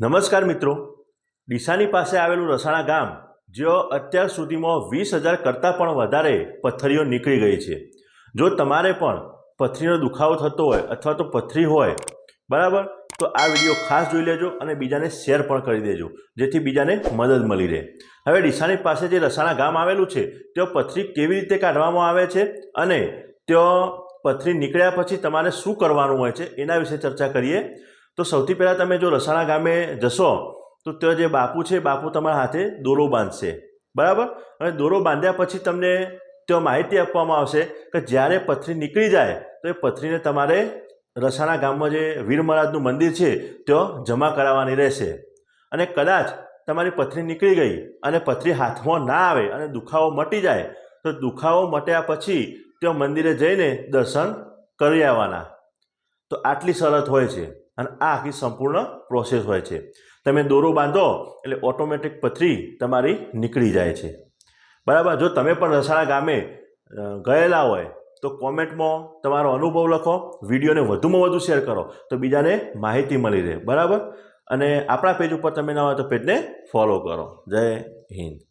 નમસ્કાર મિત્રો. ડીસાની પાસે આવેલું રસાણા ગામ જેઓ અત્યાર સુધીમાં વીસ હજાર કરતાં પણ વધારે પથ્થરીઓ નીકળી ગઈ છે. જો તમારે પણ પથરીનો દુખાવો થતો હોય અથવા તો પથરી હોય, બરાબર? તો આ વીડિયો ખાસ જોઈ લેજો અને બીજાને શેર પણ કરી દેજો, જેથી બીજાને મદદ મળી રહે. હવે ડીસાની પાસે જે રસાણા ગામ આવેલું છે, ત્યાં પથરી કેવી રીતે કાઢવામાં આવે છે અને ત્યાં પથરી નીકળ્યા પછી તમારે શું કરવાનું હોય છે, એના વિશે ચર્ચા કરીએ. તો સૌથી પહેલાં તમે જો રસાણા ગામે જશો, તો ત્યાં જે બાપુ છે, બાપુ તમારા હાથે દોરો બાંધશે. બરાબર? અને દોરો બાંધ્યા પછી તમને ત્યાં માહિતી આપવામાં આવશે કે જ્યારે પથરી નીકળી જાય, તો એ પથરીને તમારે રસાણા ગામમાં જે વીર મહારાજનું મંદિર છે, ત્યાં જમા કરાવવાની રહેશે. અને કદાચ તમારી પથરી નીકળી ગઈ અને પથરી હાથમાં ના આવે અને દુખાવો મટી જાય, તો દુખાવો મટ્યા પછી ત્યાં મંદિરે જઈને દર્શન કરી આવવાના. તો આટલી શરત હોય છે. અને આ આખી સંપૂર્ણ પ્રોસેસ હોય છે. તમે દોરો બાંધો એટલે ઓટોમેટિક પથરી તમારી નીકળી જાય છે. બરાબર? જો તમે પણ રસાળા ગામે ગયેલા હોય, તો કોમેન્ટમાં તમારો અનુભવ લખો, વિડીયોને વધુમાં વધુ શેર કરો, તો બીજાને માહિતી મળી રહે. બરાબર? અને આપણા પેજ ઉપર તમે ના હોય તો પેજને ફોલો કરો. જય હિન્દ.